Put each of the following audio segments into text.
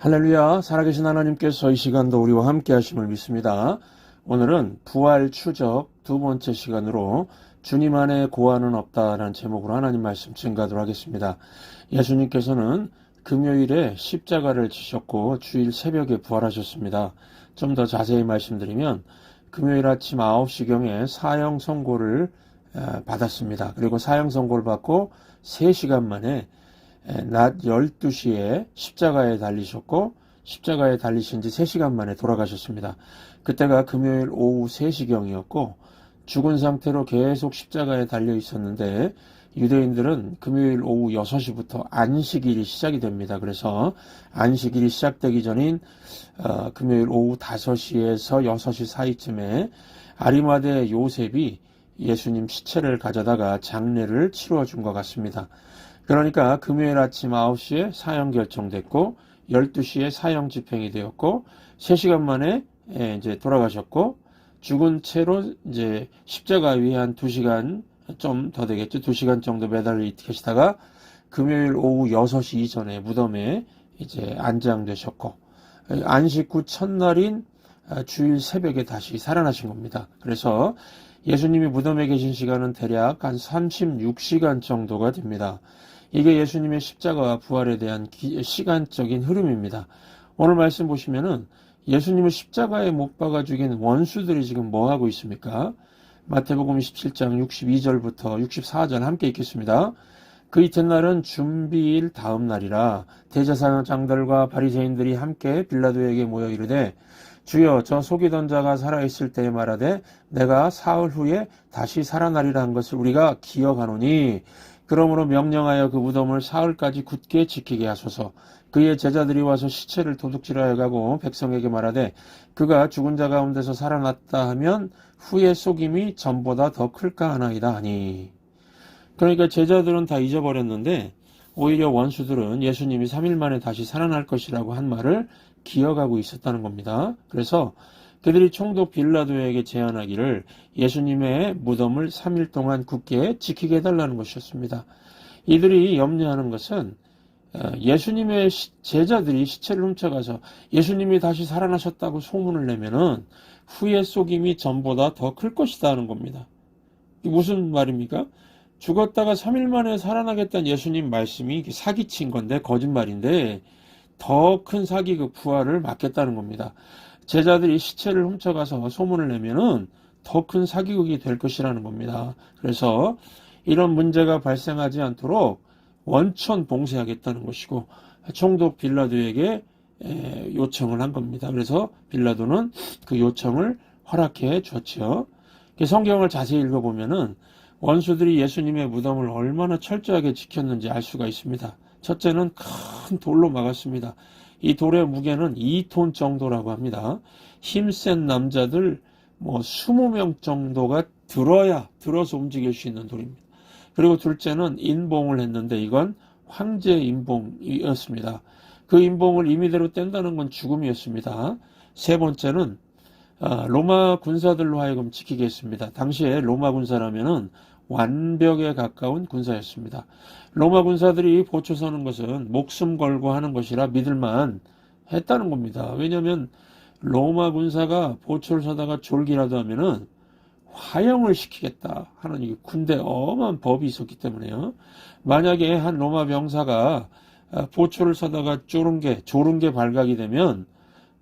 할렐루야, 살아계신 하나님께서 이 시간도 우리와 함께 하심을 믿습니다. 오늘은 부활 추적 두 번째 시간으로 주님 안에 고아는 없다라는 제목으로 하나님 말씀 증가하도록 하겠습니다. 예수님께서는 금요일에 십자가를 지셨고 주일 새벽에 부활하셨습니다. 좀 더 자세히 말씀드리면 금요일 아침 9시경에 사형 선고를 받았습니다. 그리고 사형 선고를 받고 3시간 만에 낮 12시에 십자가에 달리셨고 십자가에 달리신 지 3시간 만에 돌아가셨습니다. 그때가 금요일 오후 3시경이었고 죽은 상태로 계속 십자가에 달려 있었는데 유대인들은 금요일 오후 6시부터 안식일이 시작이 됩니다. 그래서 안식일이 시작되기 전인 어, 금요일 오후 5시에서 6시 사이쯤에 아리마대 요셉이 예수님 시체를 가져다가 장례를 치루어 준 것 같습니다. 그러니까 금요일 아침 9시에 사형 결정됐고 12시에 사형 집행이 되었고 3시간 만에 예, 이제 돌아가셨고 죽은 채로 이제 십자가 위에 한 2시간 좀 더 되겠죠. 2시간 정도 매달려 계시다가 금요일 오후 6시 이전에 무덤에 이제 안장되셨고 안식 후 첫날인 주일 새벽에 다시 살아나신 겁니다. 그래서 예수님이 무덤에 계신 시간은 대략 한 36시간 정도가 됩니다. 이게 예수님의 십자가와 부활에 대한 기, 시간적인 흐름입니다. 오늘 말씀 보시면은 예수님을 십자가에 못 박아 죽인 원수들이 지금 뭐 하고 있습니까? 마태복음 17장 62절부터 64절 함께 읽겠습니다. 그 이튿날은 준비일 다음 날이라 대제사장들과 바리새인들이 함께 빌라도에게 모여 이르되 주여 저 속이던 자가 살아있을 때에 말하되 내가 사흘 후에 다시 살아나리라 한 것을 우리가 기억하노니 그러므로 명령하여 그 무덤을 사흘까지 굳게 지키게 하소서. 그의 제자들이 와서 시체를 도둑질하여 가고 백성에게 말하되 그가 죽은 자 가운데서 살아났다 하면 후의 속임이 전보다 더 클까 하나이다 하니. 그러니까 제자들은 다 잊어버렸는데 오히려 원수들은 예수님이 3일 만에 다시 살아날 것이라고 한 말을 기억하고 있었다는 겁니다. 그래서 그들이 총독 빌라도에게 제안하기를 예수님의 무덤을 3일 동안 굳게 지키게 해달라는 것이었습니다. 이들이 염려하는 것은 어, 예수님의 제자들이 시체를 훔쳐가서 예수님이 다시 살아나셨다고 소문을 내면은 후의 속임이 전보다 더 클 것이다 하는 겁니다. 무슨 말입니까? 죽었다가 3일 만에 살아나겠다는 예수님 말씀이 사기친 건데 거짓말인데 더 큰 사기극 부활을 막겠다는 겁니다. 제자들이 시체를 훔쳐가서 소문을 내면은 더 큰 사기극이 될 것이라는 겁니다. 그래서 이런 문제가 발생하지 않도록 원천 봉쇄하겠다는 것이고 총독 빌라도에게 요청을 한 겁니다. 그래서 빌라도는 그 요청을 허락해 줬죠. 성경을 자세히 읽어보면은 원수들이 예수님의 무덤을 얼마나 철저하게 지켰는지 알 수가 있습니다. 첫째는 큰 돌로 막았습니다. 이 돌의 무게는 2톤 정도라고 합니다. 힘센 남자들 뭐 20명 정도가 들어야 들어서 움직일 수 있는 돌입니다. 그리고 둘째는 인봉을 했는데 이건 황제 인봉이었습니다. 그 인봉을 임의대로 뗀다는 건 죽음이었습니다. 세 번째는 아, 로마 군사들로 하여금 지키게 했습니다. 당시에 로마 군사라면은 완벽에 가까운 군사였습니다. 로마 군사들이 보초 서는 것은 목숨 걸고 하는 것이라 믿을만 했다는 겁니다. 왜냐하면 로마 군사가 보초를 서다가 졸기라도 하면은 화형을 시키겠다 하는 이 군대 엄한 법이 있었기 때문에요. 만약에 한 로마 병사가 보초를 서다가 쪼른 게, 조른 게 발각이 되면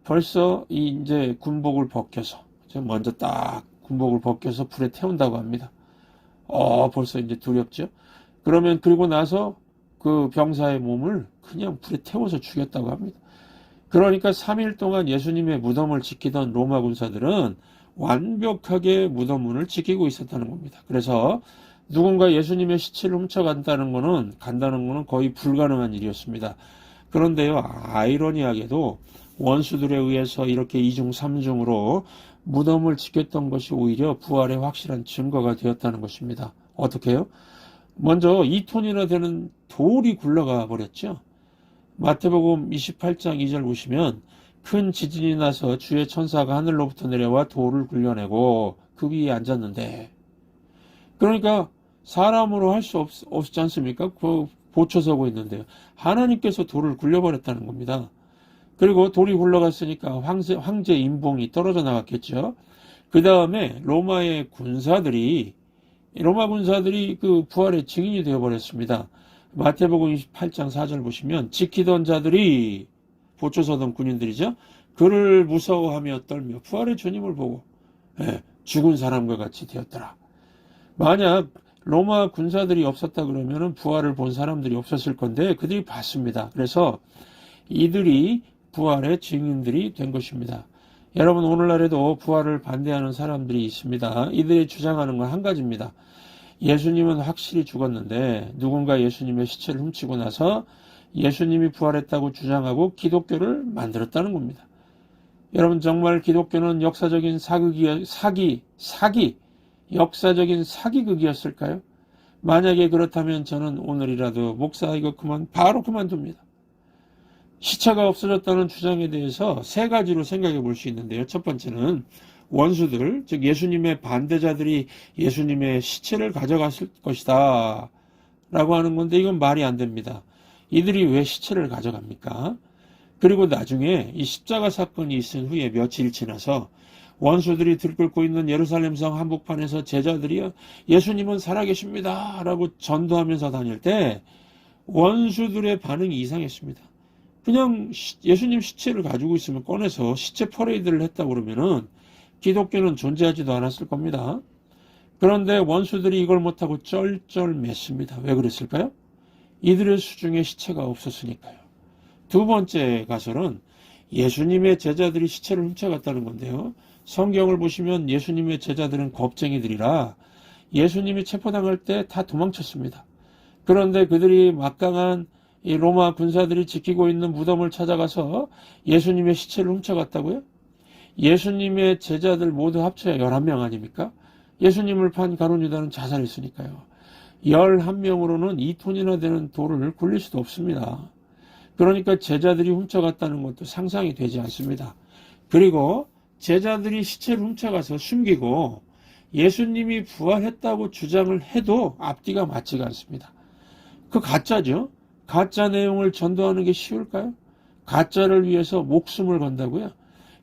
벌써 이 이제 군복을 벗겨서 먼저 딱 군복을 벗겨서 불에 태운다고 합니다. 어, 벌써 이제 두렵죠? 그러면 그리고 나서 그 병사의 몸을 그냥 불에 태워서 죽였다고 합니다. 그러니까 3일 동안 예수님의 무덤을 지키던 로마 군사들은 완벽하게 무덤문을 지키고 있었다는 겁니다. 그래서 누군가 예수님의 시체를 훔쳐간다는 것은 간다는 것은 거의 불가능한 일이었습니다. 그런데요, 아이러니하게도 원수들에 의해서 이렇게 이중 삼중으로 무덤을 지켰던 것이 오히려 부활의 확실한 증거가 되었다는 것입니다. 어떻게요? 먼저 2톤이나 되는 돌이 굴러가 버렸죠. 마태복음 28장 2절 보시면 큰 지진이 나서 주의 천사가 하늘로부터 내려와 돌을 굴려내고 그 위에 앉았는데 그러니까 사람으로 할 수 없지 않습니까? 그 보초 서고 있는데요. 하나님께서 돌을 굴려버렸다는 겁니다. 그리고 돌이 굴러갔으니까 황제, 황제 인봉이 떨어져 나갔겠죠. 그 다음에 로마의 군사들이 로마 군사들이 그 부활의 증인이 되어버렸습니다. 마태복음 28장 4절 보시면 지키던 자들이 보초서던 군인들이죠. 그를 무서워하며 떨며 부활의 주님을 보고 예, 죽은 사람과 같이 되었더라. 만약 로마 군사들이 없었다 그러면은 부활을 본 사람들이 없었을 건데 그들이 봤습니다. 그래서 이들이 부활의 증인들이 된 것입니다. 여러분 오늘날에도 부활을 반대하는 사람들이 있습니다. 이들이 주장하는 건 한 가지입니다. 예수님은 확실히 죽었는데 누군가 예수님의 시체를 훔치고 나서 예수님이 부활했다고 주장하고 기독교를 만들었다는 겁니다. 여러분 정말 기독교는 역사적인 사극이 사기 사기 역사적인 사기극이었을까요? 만약에 그렇다면 저는 오늘이라도 목사 이거 그만 바로 그만둡니다. 시체가 없어졌다는 주장에 대해서 세 가지로 생각해 볼 수 있는데요. 첫 번째는 원수들, 즉 예수님의 반대자들이 예수님의 시체를 가져갔을 것이다. 라고 하는 건데 이건 말이 안 됩니다. 이들이 왜 시체를 가져갑니까? 그리고 나중에 이 십자가 사건이 있은 후에 며칠 지나서 원수들이 들끓고 있는 예루살렘 성 한복판에서 제자들이 예수님은 살아계십니다. 라고 전도하면서 다닐 때 원수들의 반응이 이상했습니다. 그냥 예수님 시체를 가지고 있으면 꺼내서 시체 퍼레이드를 했다 그러면은 기독교는 존재하지도 않았을 겁니다. 그런데 원수들이 이걸 못하고 쩔쩔맸습니다. 왜 그랬을까요? 이들의 수중에 시체가 없었으니까요. 두 번째 가설은 예수님의 제자들이 시체를 훔쳐갔다는 건데요. 성경을 보시면 예수님의 제자들은 겁쟁이들이라 예수님이 체포당할 때 다 도망쳤습니다. 그런데 그들이 막강한 이 로마 군사들이 지키고 있는 무덤을 찾아가서 예수님의 시체를 훔쳐갔다고요? 예수님의 제자들 모두 합쳐야 11명 아닙니까? 예수님을 판 가론유다는 자살했으니까요. 11명으로는 2톤이나 되는 돌을 굴릴 수도 없습니다. 그러니까 제자들이 훔쳐갔다는 것도 상상이 되지 않습니다. 그리고 제자들이 시체를 훔쳐가서 숨기고 예수님이 부활했다고 주장을 해도 앞뒤가 맞지가 않습니다. 그 가짜죠? 가짜 내용을 전도하는 게 쉬울까요? 가짜를 위해서 목숨을 건다고요?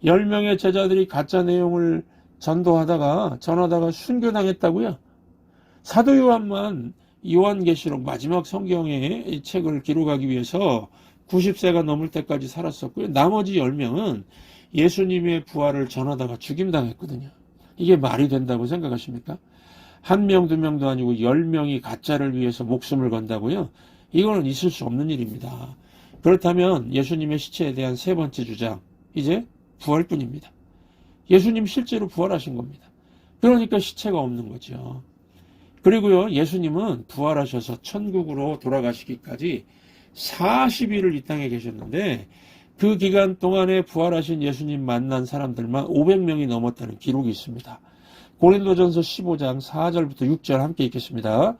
10명의 제자들이 가짜 내용을 전도하다가 전하다가 순교당했다고요? 사도 요한만 요한계시록 마지막 성경의 책을 기록하기 위해서 90세가 넘을 때까지 살았었고요. 나머지 10명은 예수님의 부활을 전하다가 죽임당했거든요. 이게 말이 된다고 생각하십니까? 한 명, 두 명도 아니고 10명이 가짜를 위해서 목숨을 건다고요? 이거는 있을 수 없는 일입니다. 그렇다면 예수님의 시체에 대한 세 번째 주장, 이제 부활뿐입니다. 예수님 실제로 부활하신 겁니다. 그러니까 시체가 없는 거죠. 그리고요, 예수님은 부활하셔서 천국으로 돌아가시기까지 40일을 이 땅에 계셨는데 그 기간 동안에 부활하신 예수님 만난 사람들만 500명이 넘었다는 기록이 있습니다. 고린도전서 15장 4절부터 6절 함께 읽겠습니다.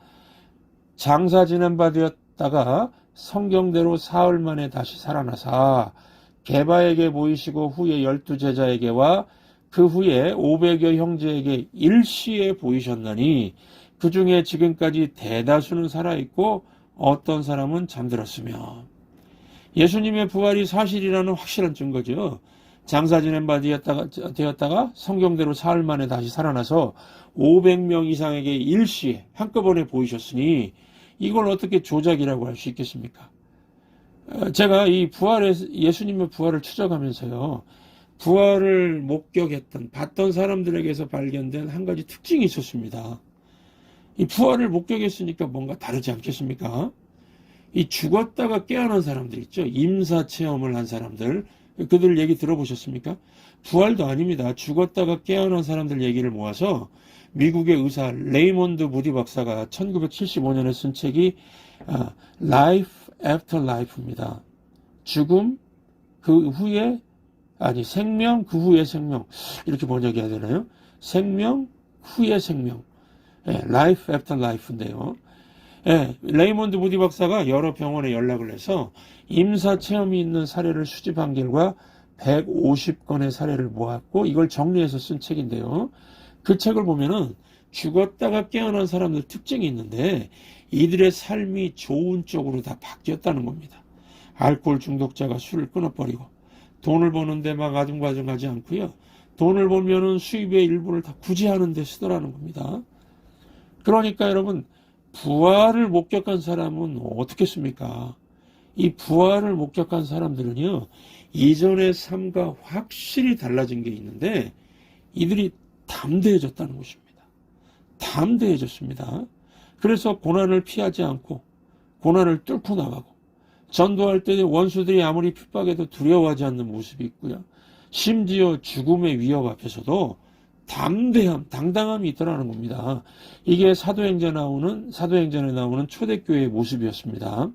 장사 지낸 바 되었 다가 성경대로 사흘 만에 다시 살아나사 개바에게 보이시고 후에 열두 제자에게와 그 후에 500여 형제에게 일시에 보이셨나니 그 중에 지금까지 대다수는 살아있고 어떤 사람은 잠들었으며 예수님의 부활이 사실이라는 확실한 증거죠. 장사 지낸 바 되었다가, 되었다가 성경대로 사흘 만에 다시 살아나서 500명 이상에게 일시에 한꺼번에 보이셨으니 이걸 어떻게 조작이라고 할 수 있겠습니까? 어, 제가 이 부활의 예수님의 부활을 추적하면서요. 부활을 목격했던 봤던 사람들에게서 발견된 한 가지 특징이 있었습니다. 이 부활을 목격했으니까 뭔가 다르지 않겠습니까? 이 죽었다가 깨어난 사람들 있죠. 임사 체험을 한 사람들. 그들 얘기 들어보셨습니까? 부활도 아닙니다. 죽었다가 깨어난 사람들 얘기를 모아서 미국의 의사 레이몬드 무디 박사가 1975년에 쓴 책이 아, Life After Life입니다. 죽음 그 후에 아니 생명 그 후에 생명 이렇게 번역해야 되나요? 생명 후에 생명 예, Life After Life인데요. 예, 레이몬드 무디 박사가 여러 병원에 연락을 해서 임사 체험이 있는 사례를 수집한 결과 150건의 사례를 모았고 이걸 정리해서 쓴 책인데요. 그 책을 보면은 죽었다가 깨어난 사람들 특징이 있는데 이들의 삶이 좋은 쪽으로 다 바뀌었다는 겁니다. 알코올 중독자가 술을 끊어버리고 돈을 버는데 막 아둥바둥하지 않고요. 돈을 벌면은 수입의 일부를 다 구제하는 데 쓰더라는 겁니다. 그러니까 여러분 부활을 목격한 사람은 어떻겠습니까? 이 부활을 목격한 사람들은요 이전의 삶과 확실히 달라진 게 있는데 이들이 담대해졌다는 것입니다. 담대해졌습니다. 그래서 고난을 피하지 않고 고난을 뚫고 나가고 전도할 때 원수들이 아무리 핍박해도 두려워하지 않는 모습이 있고요. 심지어 죽음의 위협 앞에서도 담대함, 당당함이 있더라는 겁니다. 이게 사도행전 나오는 사도행전에 나오는 초대교회의 모습이었습니다.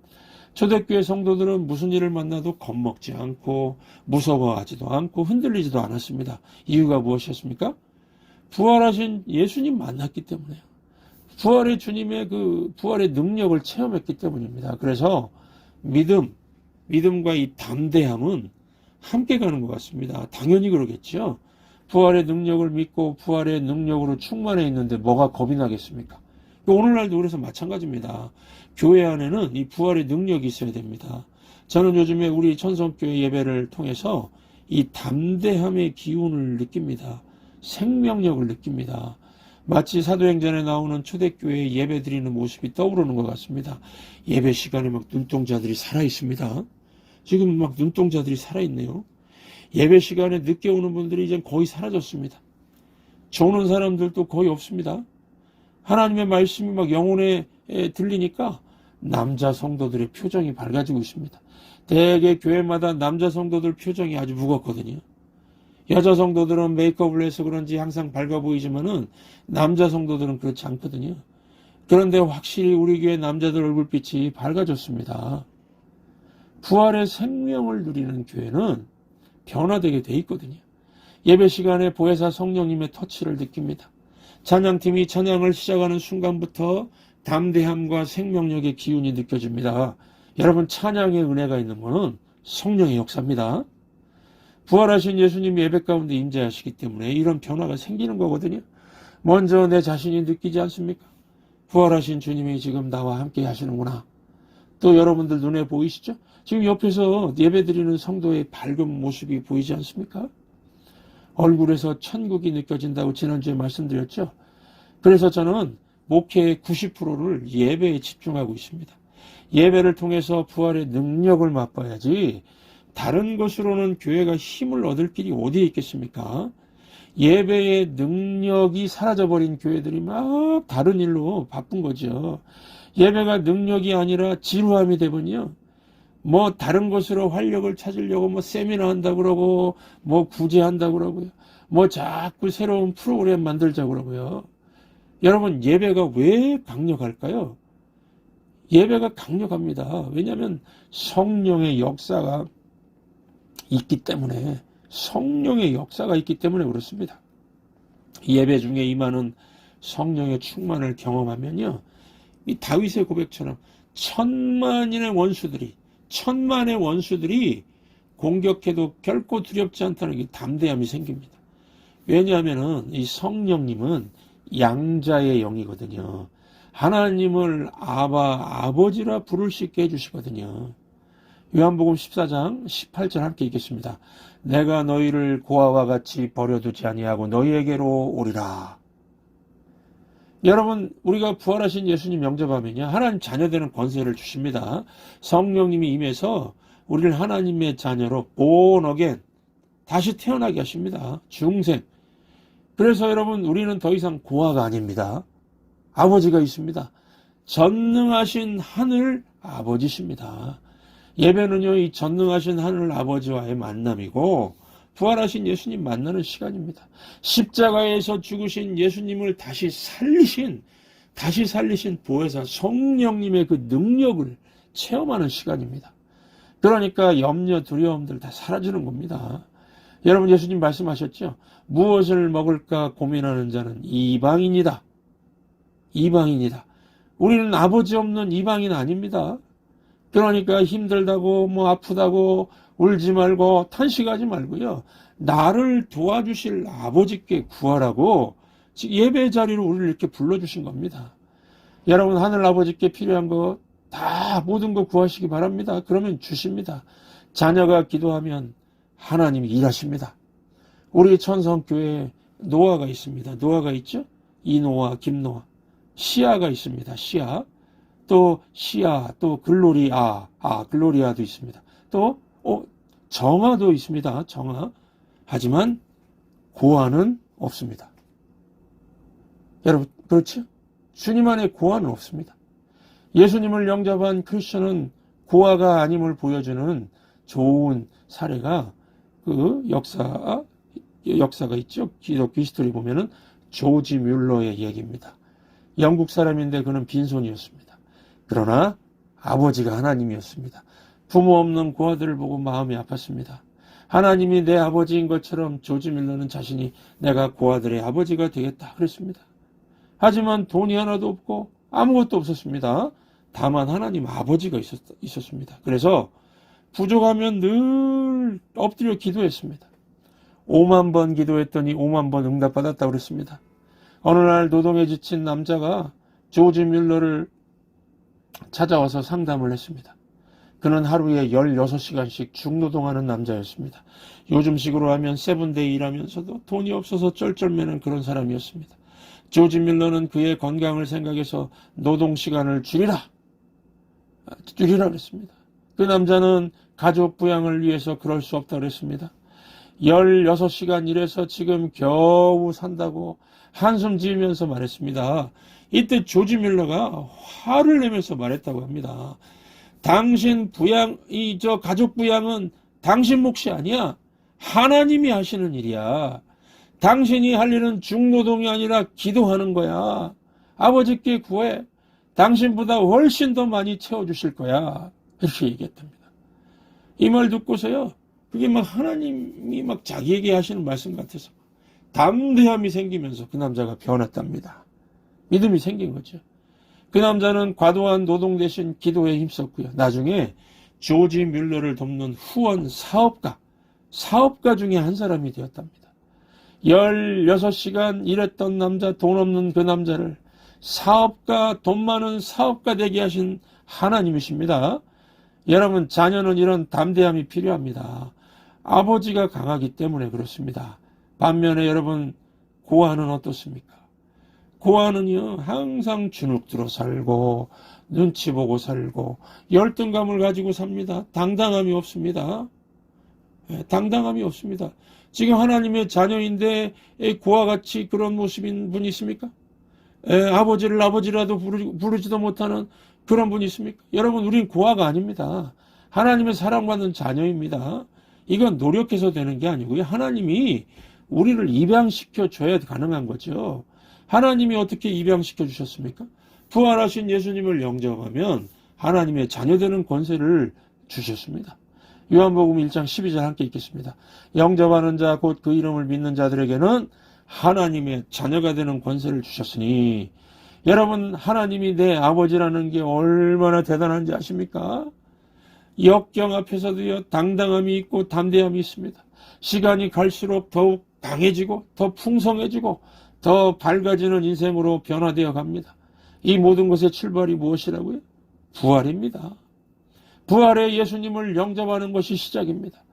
초대교회 성도들은 무슨 일을 만나도 겁먹지 않고 무서워하지도 않고 흔들리지도 않았습니다. 이유가 무엇이었습니까? 부활하신 예수님 만났기 때문에요. 부활의 주님의 그 부활의 능력을 체험했기 때문입니다. 그래서 믿음, 믿음과 이 담대함은 함께 가는 것 같습니다. 당연히 그러겠죠. 부활의 능력을 믿고 부활의 능력으로 충만해 있는데 뭐가 겁이 나겠습니까? 오늘날도 그래서 마찬가지입니다. 교회 안에는 이 부활의 능력이 있어야 됩니다. 저는 요즘에 우리 천성교회 예배를 통해서 이 담대함의 기운을 느낍니다. 생명력을 느낍니다. 마치 사도행전에 나오는 초대교회 예배 드리는 모습이 떠오르는 것 같습니다. 예배 시간에 막 눈동자들이 살아 있습니다. 지금 막 눈동자들이 살아 있네요. 예배 시간에 늦게 오는 분들이 이제 거의 사라졌습니다. 조는 사람들도 거의 없습니다. 하나님의 말씀이 막 영혼에 들리니까 남자 성도들의 표정이 밝아지고 있습니다. 대개 교회마다 남자 성도들 표정이 아주 무겁거든요. 여자 성도들은 메이크업을 해서 그런지 항상 밝아 보이지만은 남자 성도들은 그렇지 않거든요. 그런데 확실히 우리 교회 남자들 얼굴빛이 밝아졌습니다. 부활의 생명을 누리는 교회는 변화되게 돼 있거든요. 예배 시간에 보혜사 성령님의 터치를 느낍니다. 찬양팀이 찬양을 시작하는 순간부터 담대함과 생명력의 기운이 느껴집니다. 여러분 찬양의 은혜가 있는 것은 성령의 역사입니다. 부활하신 예수님 예배 가운데 임재하시기 때문에 이런 변화가 생기는 거거든요. 먼저 내 자신이 느끼지 않습니까? 부활하신 주님이 지금 나와 함께 하시는구나. 또 여러분들 눈에 보이시죠? 지금 옆에서 예배 드리는 성도의 밝은 모습이 보이지 않습니까? 얼굴에서 천국이 느껴진다고 지난주에 말씀드렸죠? 그래서 저는 목회의 90%를 예배에 집중하고 있습니다. 예배를 통해서 부활의 능력을 맛봐야지 다른 것으로는 교회가 힘을 얻을 길이 어디에 있겠습니까? 예배의 능력이 사라져버린 교회들이 막 다른 일로 바쁜 거죠. 예배가 능력이 아니라 지루함이 되면요. 뭐 다른 것으로 활력을 찾으려고 뭐 세미나 한다고 그러고 뭐 구제한다고 그러고요. 뭐 자꾸 새로운 프로그램 만들자고 그러고요. 여러분 예배가 왜 강력할까요? 예배가 강력합니다. 왜냐하면 성령의 역사가 있기 때문에 성령의 역사가 있기 때문에 그렇습니다. 예배 중에 임하는 성령의 충만을 경험하면요. 이 다윗의 고백처럼 천만인의 원수들이 천만의 원수들이 공격해도 결코 두렵지 않다는 게 담대함이 생깁니다. 왜냐하면은 이 성령님은 양자의 영이거든요. 하나님을 아바 아버지라 부를 수 있게 해주시거든요. 요한복음 14장 18절 함께 읽겠습니다. 내가 너희를 고아와 같이 버려두지 아니하고 너희에게로 오리라. 여러분 우리가 부활하신 예수님 영접하면요 하나님 자녀되는 권세를 주십니다. 성령님이 임해서 우리를 하나님의 자녀로 본어겐 다시 태어나게 하십니다. 중생. 그래서 여러분 우리는 더 이상 고아가 아닙니다. 아버지가 있습니다. 전능하신 하늘 아버지십니다. 예배는요, 이 전능하신 하늘 아버지와의 만남이고, 부활하신 예수님 만나는 시간입니다. 십자가에서 죽으신 예수님을 다시 살리신, 다시 살리신 보혜사 성령님의 그 능력을 체험하는 시간입니다. 그러니까 염려, 두려움들 다 사라지는 겁니다. 여러분 예수님 말씀하셨죠? 무엇을 먹을까 고민하는 자는 이방인이다. 이방인이다. 우리는 아버지 없는 이방인 아닙니다. 그러니까 힘들다고 뭐 아프다고 울지 말고 탄식하지 말고요. 나를 도와주실 아버지께 구하라고 예배 자리로 우리를 이렇게 불러주신 겁니다. 여러분 하늘 아버지께 필요한 거다 모든 거 구하시기 바랍니다. 그러면 주십니다. 자녀가 기도하면 하나님이 일하십니다. 우리 천성교회에 노아가 있습니다. 노아가 있죠? 이노아, 김노아. 시아가 있습니다. 시아. 또 시아, 또 글로리아, 아, 글로리아도 있습니다. 또, 어, 정아도 있습니다. 정아. 하지만 고아는 없습니다. 여러분, 그렇죠? 주님 안에 고아는 없습니다. 예수님을 영접한 크리스천은 고아가 아님을 보여주는 좋은 사례가 그 역사, 역사가 있죠. 기독교 히스토리 보면은 조지 뮬러의 얘기입니다. 영국 사람인데 그는 빈손이었습니다. 그러나 아버지가 하나님이었습니다. 부모 없는 고아들을 보고 마음이 아팠습니다. 하나님이 내 아버지인 것처럼 조지 밀러는 자신이 내가 고아들의 아버지가 되겠다 그랬습니다. 하지만 돈이 하나도 없고 아무것도 없었습니다. 다만 하나님 아버지가 있었, 있었습니다. 그래서 부족하면 늘 엎드려 기도했습니다. 5만 번 기도했더니 5만 번 응답받았다고 그랬습니다. 어느 날 노동에 지친 남자가 조지 뮬러를 찾아와서 상담을 했습니다. 그는 하루에 16시간씩 중노동하는 남자였습니다. 요즘식으로 하면 세븐데이 일하면서도 돈이 없어서 쩔쩔매는 그런 사람이었습니다. 조지 밀러는 그의 건강을 생각해서 노동 시간을 줄이라. 줄이라 그랬습니다. 그 남자는 가족 부양을 위해서 그럴 수 없다고 그랬습니다. 16시간 일해서 지금 겨우 산다고 한숨 지으면서 말했습니다. 이때 조지 밀러가 화를 내면서 말했다고 합니다. 당신 부양, 이, 저, 가족 부양은 당신 몫이 아니야. 하나님이 하시는 일이야. 당신이 할 일은 중노동이 아니라 기도하는 거야. 아버지께 구해. 당신보다 훨씬 더 많이 채워주실 거야. 이렇게 얘기했답니다. 이 말 듣고서요. 그게 막 하나님이 막 자기에게 하시는 말씀 같아서 담대함이 생기면서 그 남자가 변했답니다. 믿음이 생긴 거죠. 그 남자는 과도한 노동 대신 기도에 힘썼고요. 나중에 조지 뮬러를 돕는 후원 사업가, 사업가 중에 한 사람이 되었답니다. 16시간 일했던 남자, 돈 없는 그 남자를 사업가, 돈 많은 사업가 되게 하신 하나님이십니다. 여러분, 자녀는 이런 담대함이 필요합니다. 아버지가 강하기 때문에 그렇습니다. 반면에 여러분, 고아는 어떻습니까? 고아는요, 항상 주눅 들어 살고, 눈치 보고 살고, 열등감을 가지고 삽니다. 당당함이 없습니다. 예, 당당함이 없습니다. 지금 하나님의 자녀인데 고아 같이 그런 모습인 분이 있습니까? 에, 아버지를 아버지라도 부르, 지 도 못하는 그런 분이 있습니까? 여러분, 우린 고아가 아닙니다. 하나님의 사랑받는 자녀입니다. 이건 노력해서 되는 게 아니고요. 하나님이 우리를 입양시켜 줘야 가능한 거죠. 하나님이 어떻게 입양시켜 주셨습니까? 부활하신 예수님을 영접하면 하나님의 자녀되는 권세를 주셨습니다. 요한복음 1장 12절 함께 읽겠습니다. 영접하는 자 곧 그 이름을 믿는 자들에게는 하나님의 자녀가 되는 권세를 주셨으니 여러분 하나님이 내 아버지라는 게 얼마나 대단한지 아십니까? 역경 앞에서도요 당당함이 있고 담대함이 있습니다. 시간이 갈수록 더욱 강해지고 더 풍성해지고 더 밝아지는 인생으로 변화되어 갑니다. 이 모든 것의 출발이 무엇이라고요? 부활입니다. 부활의 예수님을 영접하는 것이 시작입니다.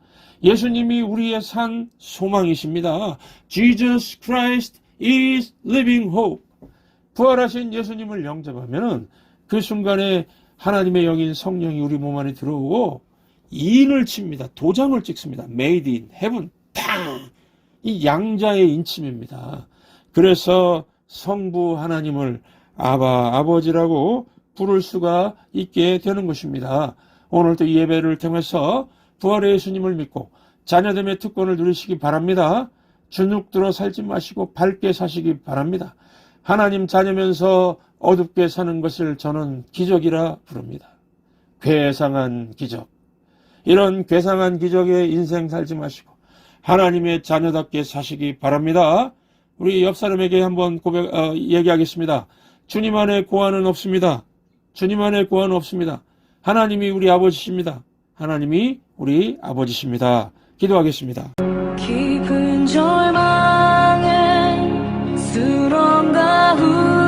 예수님이 우리의 산 소망이십니다. Jesus Christ is living hope. 부활하신 예수님을 영접하면은 그 순간에 하나님의 영인 성령이 우리 몸 안에 들어오고 인을 칩니다. 도장을 찍습니다. Made in heaven. 탕! 이 양자의 인침입니다. 그래서 성부 하나님을 아바 아버지라고 부를 수가 있게 되는 것입니다. 오늘도 이 예배를 통해서 부활의 예수님을 믿고 자녀됨의 특권을 누리시기 바랍니다. 주눅 들어 살지 마시고 밝게 사시기 바랍니다. 하나님 자녀면서 어둡게 사는 것을 저는 기적이라 부릅니다. 괴상한 기적. 이런 괴상한 기적의 인생 살지 마시고 하나님의 자녀답게 사시기 바랍니다. 우리 옆 사람에게 한번 고백 어, 얘기하겠습니다. 주님 안에 고아는 없습니다. 주님 안에 고아는 없습니다. 하나님이 우리 아버지십니다. 하나님이 우리 아버지십니다. 기도하겠습니다. 깊은 절망의 수렁 가운